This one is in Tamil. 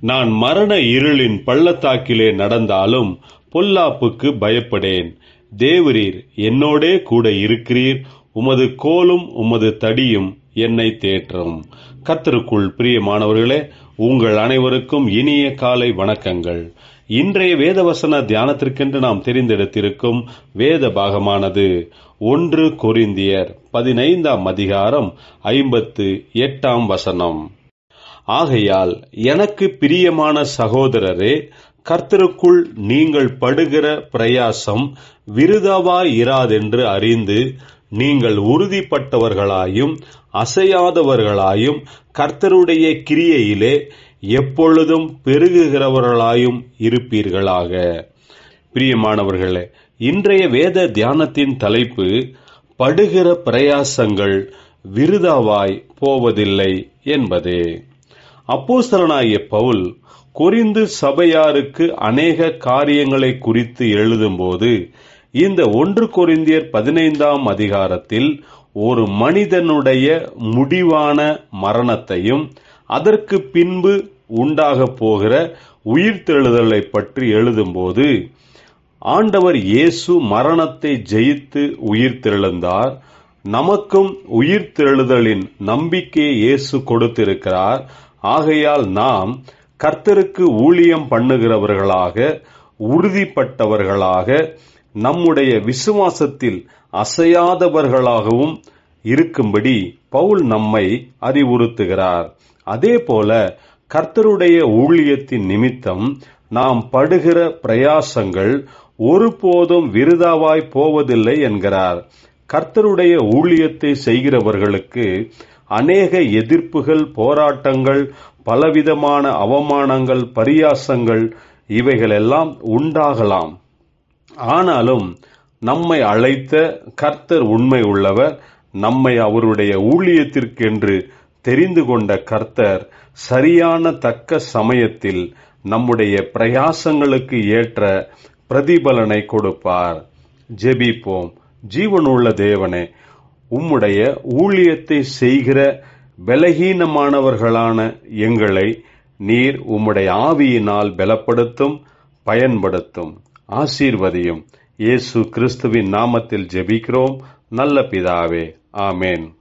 நான் மரண இருளின் பள்ளத்தாக்கிலே நடந்தாலும் பொல்லாப்புக்கு பயப்படேன். தேவரீர் என்னோடே கூட இருக்கிறீர். உமது கோலும் உமது தடியும் என்னை தேற்றும். கத்தருக்குள் பிரியமானவர்களே உங்கள் அனைவருக்கும் இனிய காலை வணக்கங்கள். இன்றைய வேதவசன தியானத்திற்கென்று நாம் தெரிந்தெடுத்திருக்கும் வேத பாகமானது ஒன்று கொரிந்தியர் பதினைந்தாம் அதிகாரம் ஐம்பத்து எட்டாம் வசனம். ஆகையால் எனக்கு பிரியமான சகோதரரே கர்த்தருக்குள் நீங்கள் படுகிற பிரயாசம் விருதாவாயிராதென்று அறிந்து நீங்கள் உறுதிப்பட்டவர்களாயும் அசையாதவர்களாயும் கர்த்தருடைய கிரியையிலே எப்பொழுதும் பெருகுகிறவர்களாயும் இருப்பீர்களாக. பிரியமானவர்களே இன்றைய வேத தியானத்தின் தலைப்பு படுகிற பிரயாசங்கள் விருதாவாய் போவதில்லை என்பதே. அப்போஸ்தலனாகிய பவுல் கொரிந்து சபையாருக்கு அநேக காரியங்களை குறித்து எழுதும்போது இந்த ஒன்று கொரிந்தியர் பதினைந்தாம் அதிகாரத்தில் ஒரு மனிதனுடைய முடிவான மரணத்தையும் அதற்கு பின்பு உண்டாக போகிற உயிர்த்தெழுதலை பற்றி எழுதும்போது ஆண்டவர் இயேசு மரணத்தை ஜெயித்து உயிர்த்தெழுந்தார். நமக்கும் உயிர்த்தெழுதலின் நம்பிக்கையை இயேசு கொடுத்திருக்கிறார். ஆகையால் நாம் கர்த்தருக்கு ஊழியம் பண்ணுகிறவர்களாக உறுதிப்பட்டவர்களாக நம்முடைய விசுவாசத்தில் அசையாதவர்களாகவும் இருக்கும்படி பவுல் நம்மை அறிவுறுத்துகிறார். அதே போல கர்த்தருடைய ஊழியத்தின் நிமித்தம் நாம் படுகிற பிரயாசங்கள் ஒருபோதும் விருதாவாய் போவதில்லை என்கிறார். கர்த்தருடைய ஊழியத்தை செய்கிறவர்களுக்கு அநேக எதிர்ப்புகள் போராட்டங்கள் பலவிதமான அவமானங்கள் பரியாசங்கள் இவைகளெல்லாம் உண்டாகலாம். ஆனாலும் நம்மை அழைத்த கர்த்தர் உண்மை உள்ளவர் நம்மை அவருடைய ஊழியத்திற்கென்று தெரிந்து கொண்ட கர்த்தர் சரியான தக்க சமயத்தில் நம்முடைய பிரயாசங்களுக்கு ஏற்ற பிரதிபலனை கொடுப்பார். ஜெபிப்போம். ஜீவனுள்ள தேவனே உம்முடைய ஊழியத்தை செய்கிற பலகீனமானவர்களான எங்களை நீர் உம்முடைய ஆவியினால் பலப்படுத்தும் பயன்படுத்தும். ஆசீர்வதியும். இயேசு கிறிஸ்துவின் நாமத்தில் ஜெபிக்கிறோம். நல்ல பிதாவே. ஆமேன்.